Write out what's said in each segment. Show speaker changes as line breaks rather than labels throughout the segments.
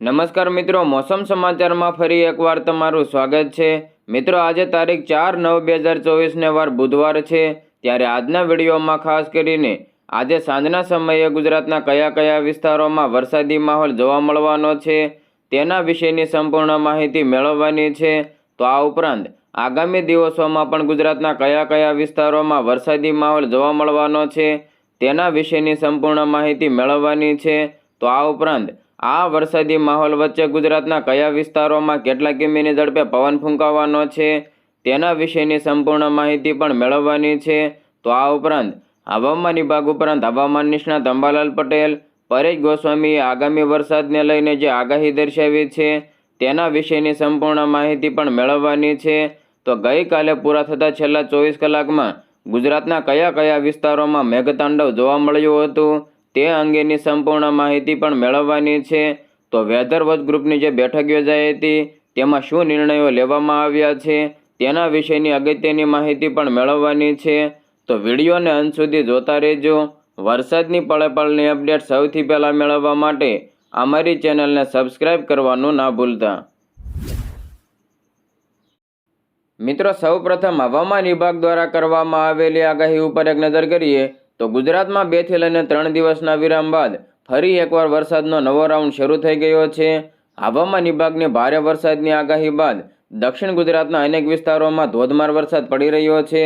નમસ્કાર મિત્રો, મોસમ સમાચારમાં ફરી એકવાર તમારું સ્વાગત છે. મિત્રો, આજે તારીખ ચાર નવ બે હજાર ચોવીસને વાર બુધવાર છે. ત્યારે આજના વિડીયોમાં ખાસ કરીને આજે સાંજના સમયે ગુજરાતના કયા કયા વિસ્તારોમાં વરસાદી માહોલ જોવા મળવાનો છે, તેના વિશેની સંપૂર્ણ માહિતી મેળવવાની છે. તો આ ઉપરાંત આગામી દિવસોમાં પણ ગુજરાતના કયા કયા વિસ્તારોમાં વરસાદી માહોલ જોવા મળવાનો છે, તેના વિશેની સંપૂર્ણ માહિતી મેળવવાની છે. તો આ ઉપરાંત આ વરસાદી માહોલ વચ્ચે ગુજરાતના કયા વિસ્તારોમાં કેટલા કિમીની ઝડપે પવન ફૂંકાવાનો છે, તેના વિશેની સંપૂર્ણ માહિતી પણ મેળવવાની છે. તો આ ઉપરાંત, હવામાન વિભાગ ઉપરાંત હવામાન નિષ્ણાત અંબાલાલ પટેલ, પરેશ ગોસ્વામીએ આગામી વરસાદને લઈને જે આગાહી દર્શાવી છે, તેના વિશેની સંપૂર્ણ માહિતી પણ મેળવવાની છે. તો ગઈકાલે પૂરા થતા છેલ્લા ચોવીસ કલાકમાં ગુજરાતના કયા કયા વિસ્તારોમાં મેઘતાંડવ જોવા મળ્યું હતું તે અંગેની સંપૂર્ણ માહિતી પણ મેળવવાની છે. તો વેધર વોચ ગ્રુપની જે બેઠક યોજાઈ હતી, તેમાં શું નિર્ણયો લેવામાં આવ્યા છે, તેના વિશેની અગત્યની માહિતી પણ મેળવવાની છે. તો વિડીયોને અંત સુધી જોતા રહેજો. વરસાદની પળે પળની અપડેટ સૌથી પહેલાં મેળવવા માટે અમારી ચેનલને સબસ્ક્રાઇબ કરવાનું ના ભૂલતા. મિત્રો, સૌપ્રથમ હવામાન વિભાગ દ્વારા કરવામાં આવેલી આગાહી ઉપર એક નજર કરીએ. તો ગુજરાતમાં બેથી લઈને ત્રણ દિવસના વિરામ બાદ ફરી એકવાર વરસાદનો નવો રાઉન્ડ શરૂ થઈ ગયો છે. હવામાન વિભાગની ભારે વરસાદની આગાહી બાદ દક્ષિણ ગુજરાતના અનેક વિસ્તારોમાં ધોધમાર વરસાદ પડી રહ્યો છે.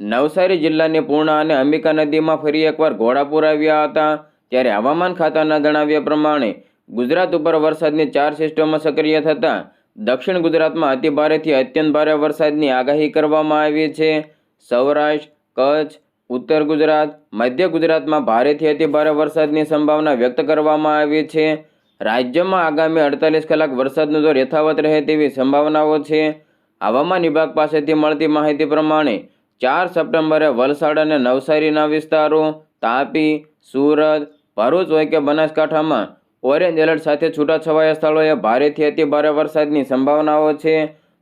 નવસારી જિલ્લાની પૂર્ણા અને અંબિકા નદીમાં ફરી એકવાર ઘોડાપુર આવ્યા હતા. ત્યારે હવામાન ખાતાના જણાવ્યા પ્રમાણે ગુજરાત ઉપર વરસાદની ચાર સિસ્ટમો સક્રિય થતાં દક્ષિણ ગુજરાતમાં અતિભારેથી અત્યંત ભારે વરસાદની આગાહી કરવામાં આવી છે. સૌરાષ્ટ્ર, કચ્છ ઉત્તર ગુજરાત, મધ્ય ગુજરાતમાં ભારેથી અતિભારે વરસાદની સંભાવના વ્યક્ત કરવામાં આવી છે. રાજ્યમાં આગામી અડતાલીસ કલાક વરસાદનો જોર યથાવત રહે તેવી સંભાવનાઓ છે. હવામાન વિભાગ પાસેથી મળતી માહિતી પ્રમાણે ચાર સપ્ટેમ્બરે વલસાડ અને નવસારીના વિસ્તારો, તાપી, સુરત, ભરૂચ હોય કે બનાસકાંઠામાં ઓરેન્જ એલર્ટ સાથે છૂટાછવાયા સ્થળોએ ભારેથી અતિ ભારે વરસાદની સંભાવનાઓ છે.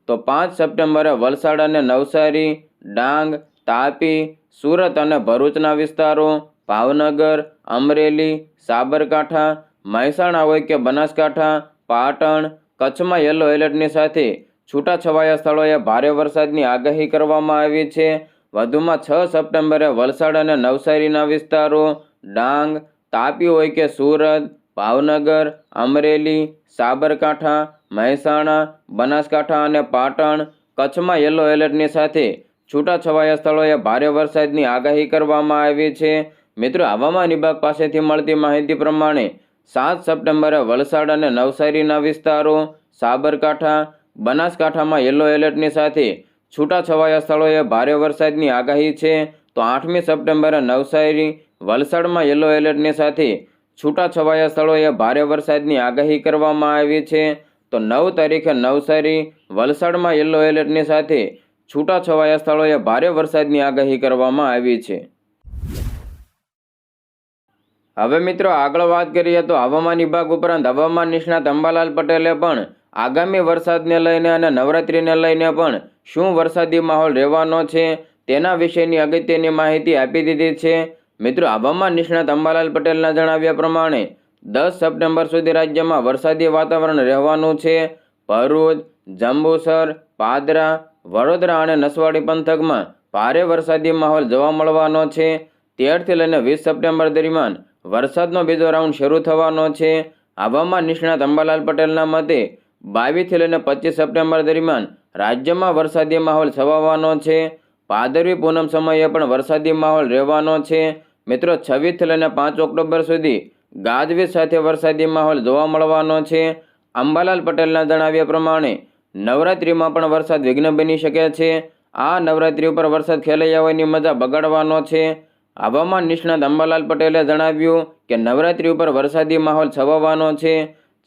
તો પાંચ સપ્ટેમ્બરે વલસાડ અને નવસારી, ડાંગ, તાપી સુરત અને ભરૂચના વિસ્તારો, ભાવનગર, અમરેલી, સાબરકાંઠા, મહેસાણા હોય કે બનાસકાંઠા, પાટણ, કચ્છમાં યલો એલર્ટની સાથે છૂટાછવાયા સ્થળોએ ભારે વરસાદની આગાહી કરવામાં આવી છે. વધુમાં છ સપ્ટેમ્બરે વલસાડ અને નવસારીના વિસ્તારો, ડાંગ, તાપી હોય કે સુરત, ભાવનગર, અમરેલી, સાબરકાંઠા, મહેસાણા, બનાસકાંઠા અને પાટણ કચ્છમાં યલો એલર્ટની સાથે છૂટાછવાયા સ્થળોએ ભારે વરસાદની આગાહી કરવામાં આવી છે. મિત્રો, હવામાન વિભાગ પાસેથી મળતી માહિતી પ્રમાણે સાત સપ્ટેમ્બરે વલસાડ અને નવસારીના વિસ્તારો, સાબરકાંઠા, બનાસકાંઠામાં યલો એલર્ટની સાથે છૂટાછવાયા સ્થળોએ ભારે વરસાદની આગાહી છે. તો આઠમી સપ્ટેમ્બરે નવસારી, વલસાડમાં યલો એલર્ટની સાથે છૂટાછવાયા સ્થળોએ ભારે વરસાદની આગાહી કરવામાં આવી છે. તો નવ તારીખે નવસારી, વલસાડમાં યલો એલર્ટની સાથે છૂટાછવાયા સ્થળોએ ભારે વરસાદની આગાહી કરવામાં આવી છે. હવે મિત્રો આગળ વાત કરીએ તો હવામાન વિભાગ ઉપરાંત હવામાન નિષ્ણાત અંબાલાલ પટેલે પણ આગામી વરસાદને લઈને અને નવરાત્રિને લઈને પણ શું વરસાદી માહોલ રહેવાનો છે તેના વિશેની અગત્યની માહિતી આપી દીધી છે. મિત્રો હવામાન નિષ્ણાત અંબાલાલ પટેલના જણાવ્યા પ્રમાણે દસ સપ્ટેમ્બર સુધી રાજ્યમાં વરસાદી વાતાવરણ રહેવાનું છે. ભરૂચ, જંબુસર, પાદરા વડોદરા અને નસવાડી પંથકમાં ભારે વરસાદી માહોલ જોવા મળવાનો છે. તેરથી લઈને વીસ સપ્ટેમ્બર દરમિયાન વરસાદનો બીજો રાઉન્ડ શરૂ થવાનો છે. હવામાન નિષ્ણાત અંબાલાલ પટેલના મતે બાવીસથી લઈને પચીસ સપ્ટેમ્બર દરમિયાન રાજ્યમાં વરસાદી માહોલ છવાવાનો છે. ભાદરવી પૂનમ સમયે પણ વરસાદી માહોલ રહેવાનો છે. મિત્રો, છવ્વીસથી લઈને પાંચ ઓક્ટોબર સુધી ગાજવીજ સાથે વરસાદી માહોલ જોવા મળવાનો છે. અંબાલાલ પટેલના જણાવ્યા પ્રમાણે નવરાત્રિમાં પણ વરસાદ વિઘ્ન બની શકે છે. આ નવરાત્રિ ઉપર વરસાદ ખેલાઈ આવવાની મજા બગાડવાનો છે. હવામાન નિષ્ણાત અંબાલાલ પટેલે જણાવ્યું કે નવરાત્રિ ઉપર વરસાદી માહોલ છવાવાનો છે.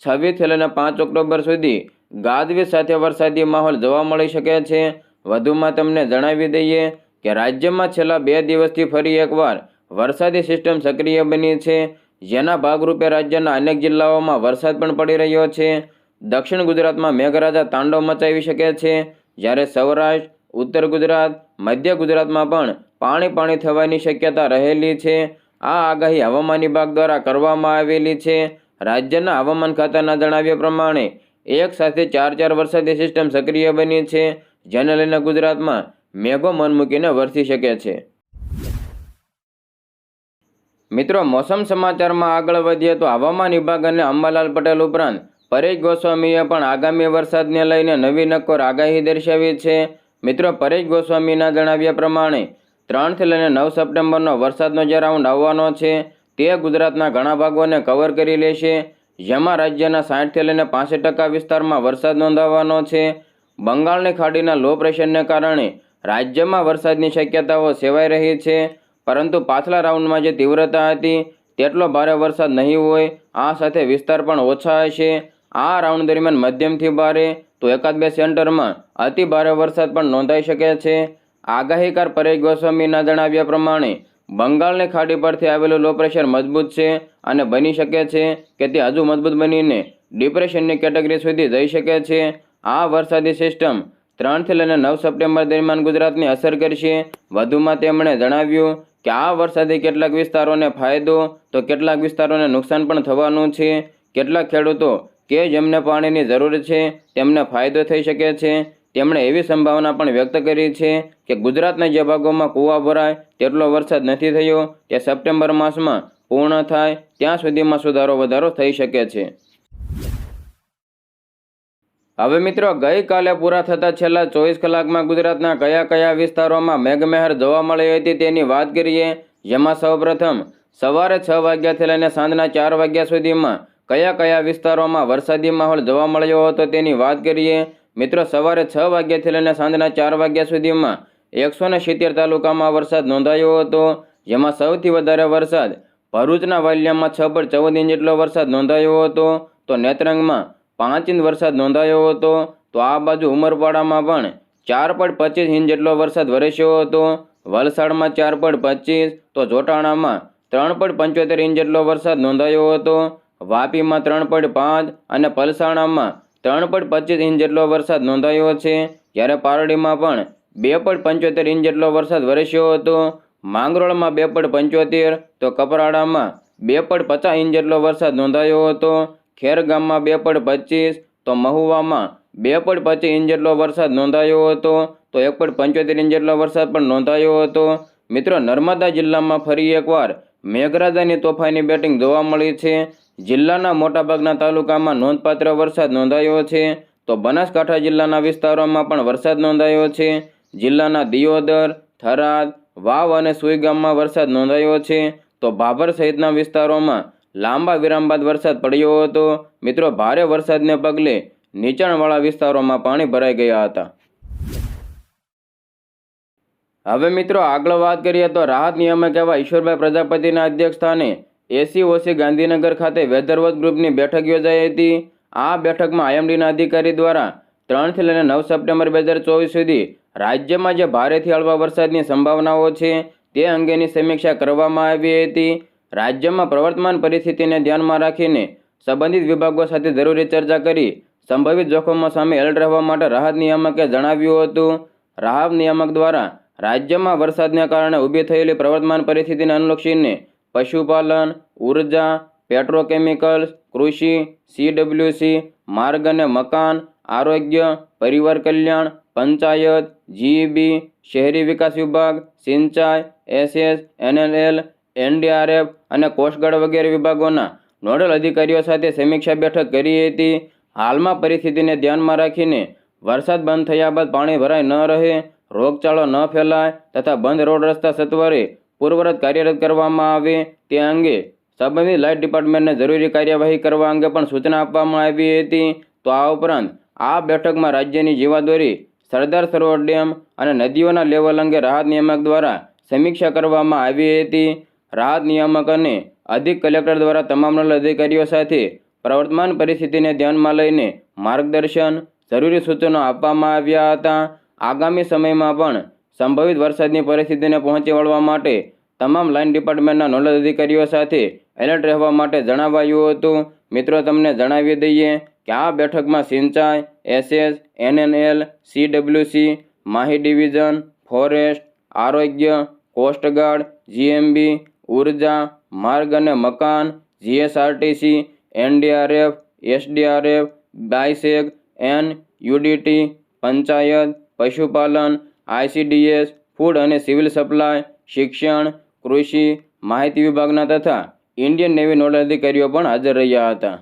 છવ્વીસથી લઈને પાંચ ઓક્ટોબર સુધી ગાજવીજ સાથે વરસાદી માહોલ જોવા મળી શકે છે. વધુમાં તમને જણાવી દઈએ કે રાજ્યમાં છેલ્લા બે દિવસથી ફરી એકવાર વરસાદી સિસ્ટમ સક્રિય બની છે. જેના ભાગરૂપે રાજ્યના અનેક જિલ્લાઓમાં વરસાદ પણ પડી રહ્યો છે. દક્ષિણ ગુજરાતમાં મેઘરાજા તાંડવ મચાવી શકે છે. જ્યારે સૌરાષ્ટ્ર, ઉત્તર ગુજરાત, મધ્ય ગુજરાતમાં પણ પાણી પાણી થવાની શક્યતા રહેલી છે. આ આગાહી હવામાન વિભાગ દ્વારા કરવામાં આવેલી છે. રાજ્યના હવામાન ખાતાના જણાવ્યા પ્રમાણે, એક સાથે ચાર ચાર વરસાદી સિસ્ટમ સક્રિય બની છે, જેને લઈને ગુજરાતમાં મેઘો મન મૂકીને વરસી શકે છે. મિત્રો, મોસમ સમાચારમાં આગળ વધીએ તો હવામાન વિભાગ અને અંબાલાલ પટેલ ઉપરાંત પરેશ ગોસ્વામીએ પણ આગામી વરસાદને લઈને નવી નક્કોર આગાહી દર્શાવી છે. મિત્રો, પરેશ ગોસ્વામીના જણાવ્યા પ્રમાણે, ત્રણથી લઈને નવ સપ્ટેમ્બરનો વરસાદનો જે રાઉન્ડ આવવાનો છે, તે ગુજરાતના ઘણા ભાગોને કવર કરી લેશે. જેમાં રાજ્યના સાઠથી લઈને પાસઠ ટકા વિસ્તારમાં વરસાદ નોંધાવવાનો છે. બંગાળની ખાડીના લો પ્રેશરને કારણે રાજ્યમાં વરસાદની શક્યતાઓ સેવાઈ રહી છે. પરંતુ પાછલા રાઉન્ડમાં જે તીવ્રતા હતી, તેટલો ભારે વરસાદ નહીં હોય. આ સાથે વિસ્તાર પણ ઓછા હશે. આ રાઉન્ડ દરમિયાન મધ્યમથી ભારે તો એકાદ બે સેન્ટરમાં અતિ ભારે વરસાદ પણ નોંધાઈ શકે છે. આગાહીકાર પરેશ ગોસ્વામીના જણાવ્યા પ્રમાણે, બંગાળની ખાડી પરથી આવેલું લો પ્રેશર મજબૂત છે અને બની શકે છે કે તે હજુ મજબૂત બનીને ડિપ્રેશનની કેટેગરી સુધી જઈ શકે છે. આ વરસાદી સિસ્ટમ ત્રણથી લઈને નવ સપ્ટેમ્બર દરમિયાન ગુજરાતની અસર કરશે. વધુમાં તેમણે જણાવ્યું કે આ વરસાદે કેટલાક વિસ્તારોને ફાયદો તો કેટલાક વિસ્તારોને નુકસાન પણ થવાનું છે. કેટલાક ખેડૂતો કે જેમને પાણીની જરૂર છે, તેમને ફાયદો થઈ શકે છે. તેમણે એવી સંભાવના પણ વ્યક્ત કરી છે કે ગુજરાતના જે ભાગોમાં કૂવા ભરાય, તેટલો વરસાદ નથી થયો, તે સપ્ટેમ્બર માસમાં પૂર્ણ થાય, ત્યાં સુધીમાં સુધારો વધારો થઈ શકે છે. હવે મિત્રો, ગઈકાલે પૂરા થતા છેલ્લા ચોવીસ કલાકમાં ગુજરાતના કયા કયા વિસ્તારોમાં મેઘમહેર જોવા મળી હતી તેની વાત કરીએ, જેમાં સૌપ્રથમ સવારે છ વાગ્યાથી લઈને સાંજના ચાર વાગ્યા સુધીમાં કયા કયા વિસ્તારોમાં વરસાદી માહોલ જોવા મળ્યો હતો તેની વાત કરીએ, મિત્રો, સવારે છ વાગ્યાથી લઈને સાંજના ચાર વાગ્યા સુધીમાં એકસો ને સિત્તેર તાલુકામાં વરસાદ નોંધાયો હતો, જેમાં સૌથી વધારે વરસાદ ભરૂચના વાલિયામાં છ પર ચૌદ ઇંચ જેટલો વરસાદ નોંધાયો હતો. તો નેત્રંગમાં પાંચ ઇંચ વરસાદ નોંધાયો હતો. તો આ બાજુ ઉમરપાડામાં પણ ચાર પોઈન્ટ પચીસ ઇંચ જેટલો વરસાદ વરસ્યો હતો. વલસાડમાં ચાર પોઈન્ટ પચીસ, તો જોટાણામાં ત્રણ પોઈન્ટ પંચોતેર ઇંચ જેટલો વરસાદ નોંધાયો હતો. વાપીમાં ત્રણ પોઈન્ટ પાંચ અને પલસાણામાં ત્રણ પોઈન્ટ પચીસ ઇંચ જેટલો વરસાદ નોંધાયો છે. જ્યારે પારડીમાં પણ બે પોઈન્ટ પંચોતેર ઇંચ જેટલો વરસાદ વરસ્યો હતો. માંગરોળમાં બે પોઈન્ટ પંચોતેર, તો કપરાડામાં બે પોઈન્ટ પચાસ ઇંચ જેટલો વરસાદ નોંધાયો હતો. ખેરગામમાં બે પોઈન્ટ પચીસ, તો મહુવામાં બે પોઈન્ટ પચીસ ઇંચ જેટલો વરસાદ નોંધાયો હતો. તો એક પોઈન્ટ પંચોતેર ઇંચ જેટલો વરસાદ પણ નોંધાયો હતો. મિત્રો, નર્મદા જિલ્લામાં ફરી એકવાર મેઘરાજાની તોફાની બેટિંગ જોવા મળી છે. જિલ્લાના મોટાભાગના તાલુકામાં નોંધપાત્ર વરસાદ નોંધાયો છે. તો બનાસકાંઠા જિલ્લાના વિસ્તારોમાં પણ વરસાદ નોંધાયો છે. જિલ્લાના દિયોદર, થરાદ, વાવ અને સુઈ ગામમાં વરસાદ નોંધાયો છે. તો ભાભર સહિતના વિસ્તારોમાં લાંબા વિરામ બાદ વરસાદ પડ્યો હતો. મિત્રો, ભારે વરસાદને પગલે નીચાણવાળા વિસ્તારોમાં પાણી ભરાઈ ગયા હતા. હવે મિત્રો આગળ વાત કરીએ તો રાહત નિયામક એવા ઈશ્વરભાઈ પ્રજાપતિના અધ્યક્ષ સ્થાને એસી, ઓસી ગાંધીનગર ખાતે વેધરવોચ ગ્રુપની બેઠક યોજાઈ હતી. આ બેઠકમાં આઈએમડીના અધિકારી દ્વારા ત્રણથી લઈને નવ સપ્ટેમ્બર બે હજાર ચોવીસ સુધી રાજ્યમાં જે ભારેથી હળવા વરસાદની સંભાવનાઓ છે તે અંગેની સમીક્ષા કરવામાં આવી હતી. રાજ્યમાં પ્રવર્તમાન પરિસ્થિતિને ધ્યાનમાં રાખીને સંબંધિત વિભાગો સાથે જરૂરી ચર્ચા કરી સંભવિત જોખમો સામે એલર્ટ રહેવા માટે રાહત નિયામકે જણાવ્યું હતું. રાહત નિયામક દ્વારા રાજ્યમાં વરસાદને કારણે ઊભી થયેલી પ્રવર્તમાન પરિસ્થિતિને અનુલક્ષીને પશુપાલન, ઊર્જા, પેટ્રોકેમિકલ્સ, કૃષિ, સીડબ્લ્યુસી, માર્ગ અને મકાન, આરોગ્ય, પરિવાર કલ્યાણ, પંચાયત, જીઈબી, શહેરી વિકાસ વિભાગ, સિંચાઈ, એસએસ, એનએલએલ, એનડીઆરએફ અને કોસ્ટગાર્ડ વગેરે વિભાગોના નોડલ અધિકારીઓ સાથે સમીક્ષા બેઠક કરી હતી. હાલમાં પરિસ્થિતિને ધ્યાનમાં રાખીને વરસાદ બંધ થયા બાદ પાણી ભરાઈ ન રહે, રોગચાળો ન ફેલાય તથા બંધ રોડ રસ્તા સત્વરે પૂર્વરત કાર્યરત કરવામાં આવે તે અંગે સંબંધિત લાઇટ ડિપાર્ટમેન્ટને જરૂરી કાર્યવાહી કરવા અંગે પણ સૂચના આપવામાં આવી હતી. તો આ ઉપરાંત આ બેઠકમાં રાજ્યની જીવાદોરી, સરદાર સરોવર ડેમ અને નદીઓના લેવલ અંગે રાહત નિયામક દ્વારા સમીક્ષા કરવામાં આવી હતી. રાહત નિયામક અને અધિક કલેક્ટર દ્વારા તમામ નલ અધિકારીઓ સાથે પ્રવર્તમાન પરિસ્થિતિને ધ્યાનમાં લઈને માર્ગદર્શન, જરૂરી સૂચનો આપવામાં આવ્યા હતા. આગામી સમયમાં પણ સંભવિત વરસાદની પરિસ્થિતિને પહોંચી વળવા માટે તમામ લાઇન ડિપાર્ટમેન્ટના નોડલ અધિકારીઓ સાથે એલર્ટ રહેવા માટે જણાવાયું હતું. મિત્રો, તમને જણાવી દઈએ કે આ બેઠકમાં સિંચાઈ SS NNL, CWC, Mahi division, forest, આરોગ્ય કોસ્ટગાર્ડ જીએમબી, ઊર્જા, માર્ગ અને મકાન, GSRTC, NDRF, SDRF BISAG N UDT, panchayat, પશુપાલન આઈસીડીએસ, ફૂડ અને સિવિલ સપ્લાય, શિક્ષણ, કૃષિ, માહિતી વિભાગના તથા ઇન્ડિયન નેવી નોડલ અધિકારીઓ પણ હાજર રહ્યા હતા.